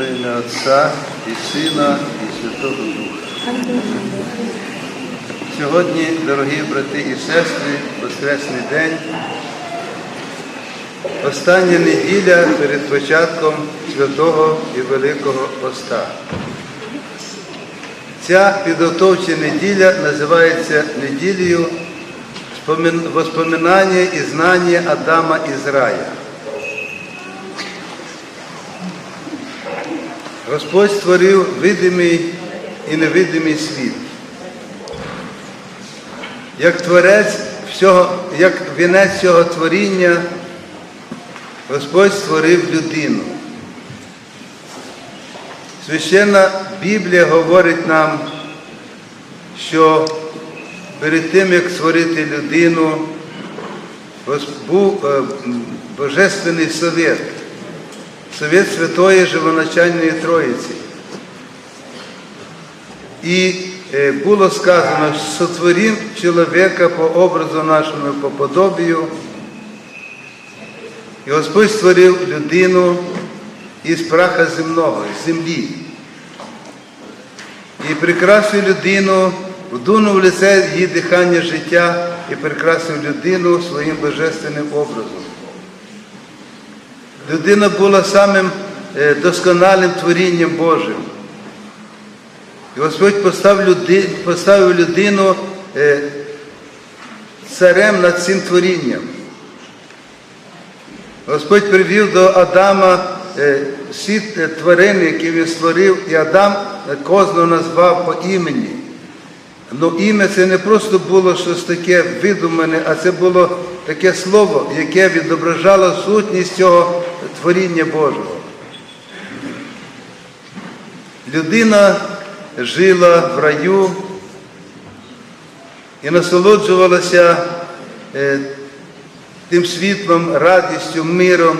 Во ім'я Отця і Сина, і Святого Духа. Сьогодні, дорогі брати і сестри, Воскресний день, остання неділя перед початком святого і Великого Поста. Ця підготовча неділя називається неділею воспоминання і знання Адама із Господь створив видимий і невидимий світ. Як творець всього, як вінець цього творіння, Господь створив людину. Священна Біблія говорить нам, що перед тим, як створити людину, був е, Божественний совет, совет Святої Живоначальної Троїці. І е, було сказано, що сотворім чоловіка по образу нашому, по подобію. І Господь створив людину із праха земного, з землі. І прикрасив людину, вдунув в лице її дихання життя і прикрасив людину своїм божественним образом. Людина була самим е, досконалим творінням Божим. І Господь поставив, люди, поставив людину е, царем над цим творінням. Господь привів до Адама е, всі тварини, які він створив, і Адам кожного назвав по імені. Ну ім'я це не просто було щось таке видумане, а це було таке слово, яке відображало сутність цього творіння Божого. Людина жила в раю і насолоджувалася е, тим світлом, радістю, миром,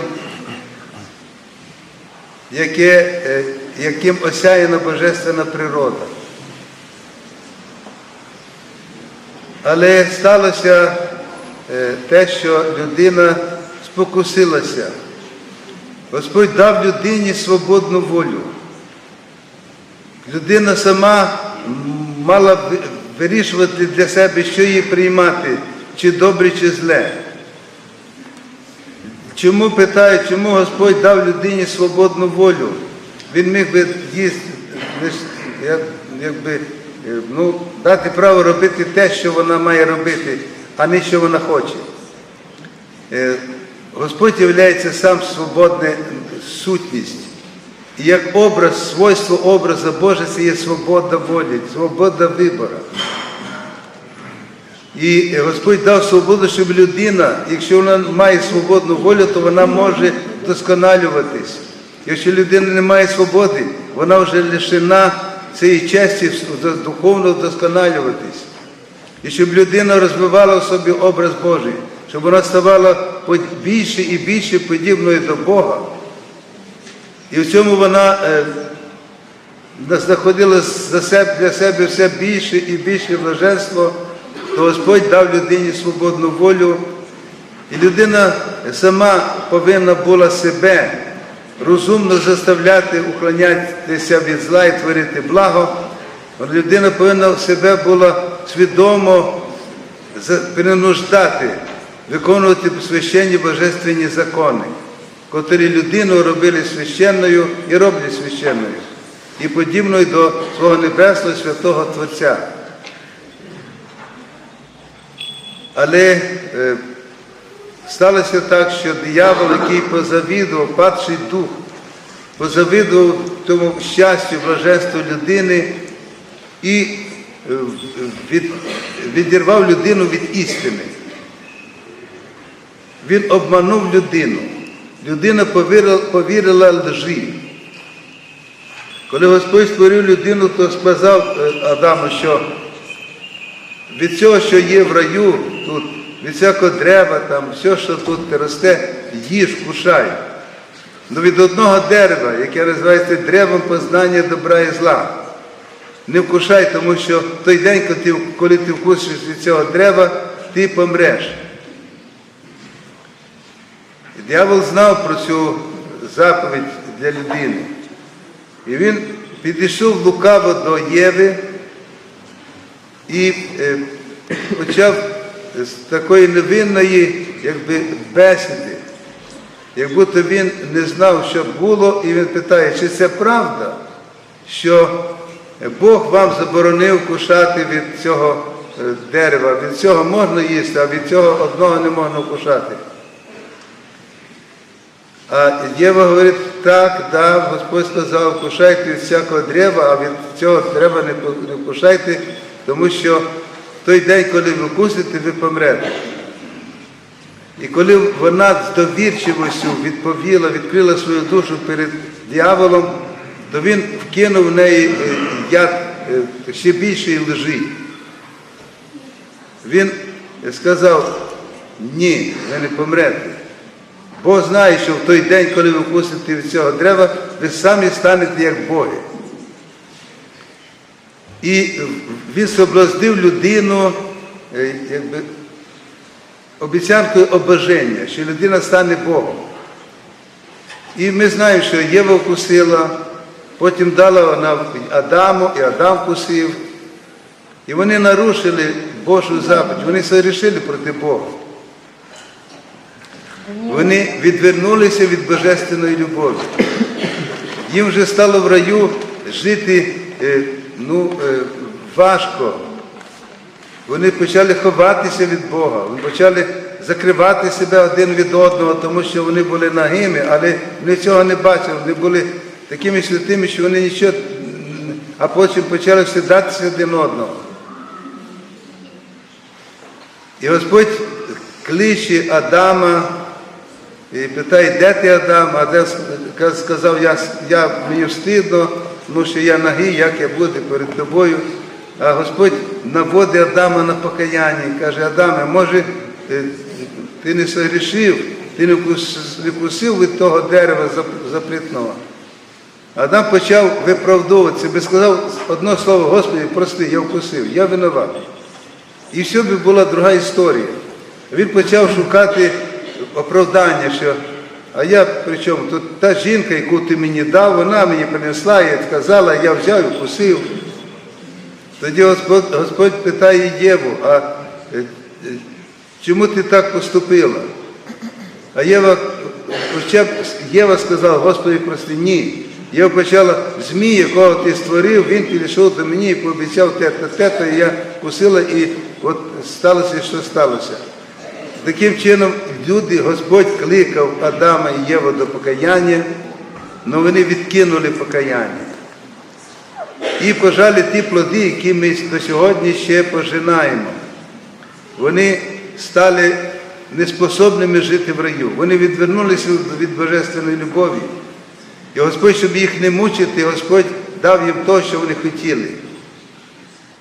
яке, е, яким осяяна божественна природа. Але сталося е, те, що людина спокусилася. Господь дав людині свободну волю. Людина сама мала вирішувати для себе, що їй приймати, чи добре, чи зле. Чому питають, чому Господь дав людині свободну волю? Він міг би їсти, якби, е, ну, дати право робити те, що вона має робити, а не що вона хоче. Господь є сам свободна сутність. І як образ, свойство образа Божа це є свобода волі, свобода вибору. І Господь дав свободу, щоб людина, якщо вона має свободну волю, то вона може досконалюватись. Якщо людина не має свободи, вона вже лишена цієї честі духовно вдосконалюватись. І щоб людина розвивала в собі образ Божий, щоб вона ставала більше і більше подібною до Бога. І в цьому вона е, знаходила для себе все більше і більше блаженство, то Господь дав людині свободну волю. І людина сама повинна була себе розумно заставляти уклонятися від зла і творити благо. Людина повинна себе була свідомо принуждати, виконувати священні божественні закони, котрі людину робили священною і роблять священною, і подібною до свого небесного святого Творця. Але е, сталося так, що диявол, який позавідував, падший дух, позавидував тому щастю, блаженству людини і е, від, відірвав людину від істини. Він обманув людину. Людина повірила, повірила лжі. Коли Господь створив людину, то сказав е, Адаму, що від цього, що є в раю, тут, від всякого дерева, там, все, що тут росте, їж, кушай. Ну від одного дерева, яке називається древом познання добра і зла. Не вкушай, тому що той день, коли ти вкусиш від цього дерева, ти помреш. І Диявол знав про цю заповідь для людини. І він підійшов лукаво до Єви і е, почав з такої невинної якби, бесіди, як будто він не знав, що було, і він питає, чи це правда, що Бог вам заборонив кушати від цього е, дерева, від цього можна їсти, а від цього одного не можна кушати. А Єва говорить, так, да, Господь сказав, кушайте від всякого дерева, а від цього дерева не ку- кушайте, тому що той день, коли ви кусите, ви помрете. І коли вона з довірчивостю відповіла, відкрила свою душу перед дьяволом, то він вкинув в неї е, яд е, ще більшої лжи. Він сказав, ні, ви не помрете. Бог знає, що в той день, коли ви вкусите від цього дерева, ви самі станете як Боги. І він соблазнив людину е, якби, обіцянкою обоження, що людина стане Богом. І ми знаємо, що Єва вкусила, потім дала вона Адаму, і Адам вкусив. І вони нарушили Божу заповідь, вони согрішили проти Бога. Вони відвернулися від божественної любові. Їм вже стало в раю жити е, ну, е, важко. Вони почали ховатися від Бога, вони почали закривати себе один від одного, тому що вони були нагими, але вони цього не бачили. Вони були такими святими, що вони нічого, а потім почали всідатися один одного. І Господь кличе Адама і питає, де ти Адам? Адам сказав, я, я, мені встидно, тому що я нагий, як я буду перед тобою. А Господь наводить Адама на покаяння і каже, Адаме, може, ти не согрішив, ти не вкусив від того дерева зап- запретного. Адам почав виправдовуватися, би сказав одне слово, Господи, прости, я вкусив, я винуватий. І все би була друга історія. Він почав шукати оправдання, що а я при чому? Тут та жінка, яку ти мені дав, вона мені принесла і сказала, я взяв і вкусив. Тоді Господь, Господь питає Єву, а е, е, чому ти так поступила? А Єва, хоча б Єва сказала, Господи, прости, ні. Єва почала, змій, якого ти створив, він підійшов до мені і пообіцяв те-то, те-то, і я кусила, і от сталося, що сталося. Таким чином, люди, Господь кликав Адама і Єву до покаяння, але вони відкинули покаяння. І пожали ті плоди, які ми до сьогодні ще пожинаємо. Вони стали неспособними жити в раю. Вони відвернулися від божественної любові. І Господь, щоб їх не мучити, Господь дав їм те, що вони хотіли.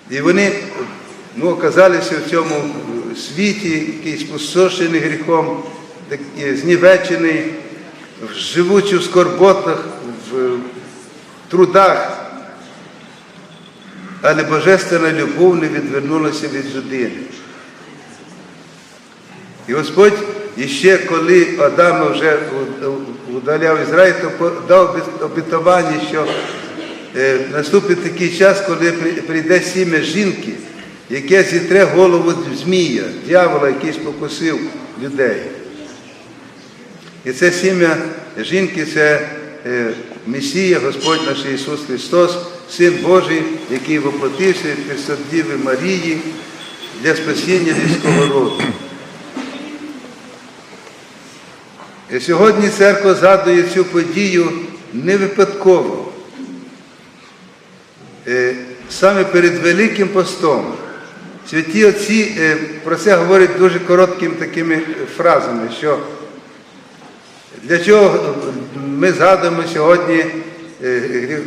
І вони ну, оказалися в цьому світі, який спустошений гріхом, знівечений, живучи в скорботах, в трудах. Але божественна любов не відвернулася від людини. І Господь іще коли Адама вже удаляв Ізраїль, то дав обітування, що е, наступить такий час, коли прийде сім'я жінки, яке зітре голову змія, дьявола, який спокусив людей. І це сім'я жінки, це е, Месія, Господь наш Ісус Христос, Син Божий, який воплотився від Діви Марії для спасіння людського роду. І сьогодні церква згадує цю подію не випадково. Е, Саме перед Великим постом святі отці е, про це говорять дуже короткими такими фразами, що для чого ми згадуємо сьогодні е,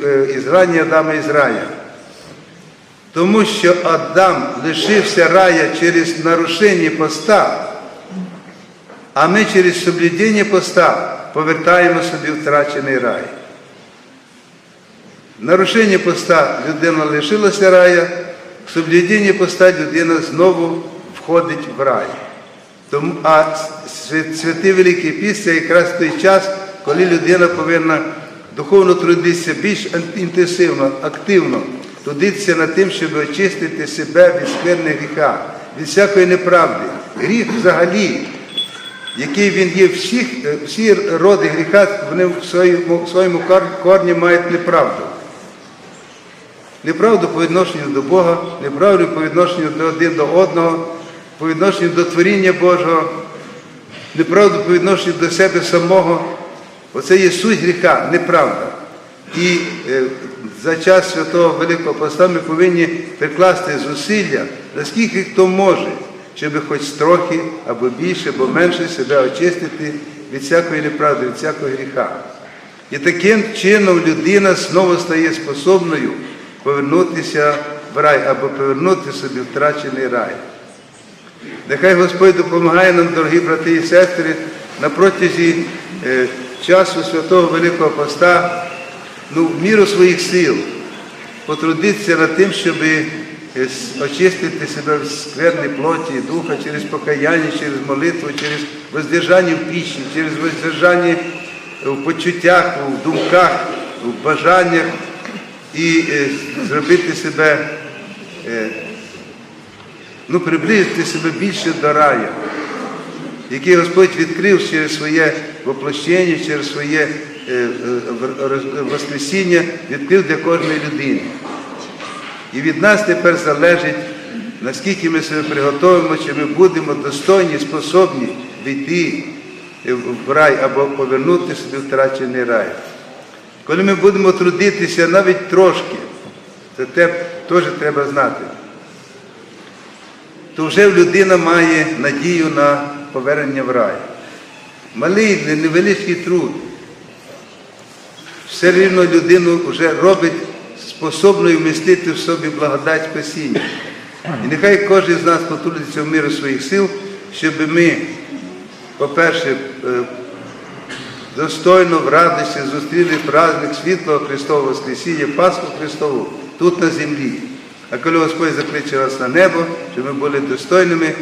е, ізгнання Адама із рая? Тому що Адам лишився рая через нарушення поста, а ми через соблюдення поста повертаємо собі втрачений рай. Нарушення поста людина лишилася рая, в соблюдінні поста людина знову входить в рай. Тому, а святий Великий Піст це якраз той час, коли людина повинна духовно трудитися більш інтенсивно, активно, трудитися над тим, щоб очистити себе від скверни гріха, від всякої неправди. Гріх взагалі, який він є, всіх, всі роди гріха, вони в своєму, в своєму корні мають неправду. Неправду по відношенню до Бога, неправду по відношенню до один до одного, по відношенню до творіння Божого, неправду по відношенню до себе самого. Оце є суть гріха, неправда. І е, за час святого Великого Поста ми повинні прикласти зусилля, наскільки хто може, щоб хоч трохи або більше, або менше себе очистити від всякої неправди, від всякого гріха. І таким чином людина знову стає способною повернутися в рай або повернути собі втрачений рай. Нехай Господь допомагає нам, дорогі брати і сестри, на протязі е, часу Святого Великого Поста, ну, в міру своїх сил, потрудитися над тим, щоб е, очистити себе в скверній плоті духа через покаяння, через молитву, через воздержання в піші, через воздержання в почуттях, в думках, в бажаннях і е, зробити себе. е, ну, приблизити себе більше до раю, який Господь відкрив через своє воплощення, через своє е, воскресіння, відкрив для кожної людини. І від нас тепер залежить, наскільки ми себе приготуємо, чи ми будемо достойні, способні війти в рай або повернути собі втрачений рай. Коли ми будемо трудитися навіть трошки, це те теж треба знати то вже людина має надію на повернення в рай. Малий, невеличкий труд. Все рівно людину вже робить способною вмістити в собі благодать спасіння. І нехай кожен з нас потрудиться в міру своїх сил, щоб ми, по-перше, е, достойно в радості зустріли праздник світлого Христового Воскресіння, Пасху Христову тут на землі. А коли Господь закличе вас на небо, щоб ми були достойними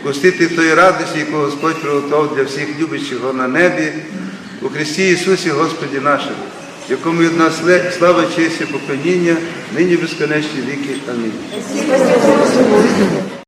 вкусити тої радості, яку Господь приготував для всіх любящих на небі, у Христі Ісусі Господі нашому, якому від нас слава, честь і поклоніння, нині безконечні віки. Амінь.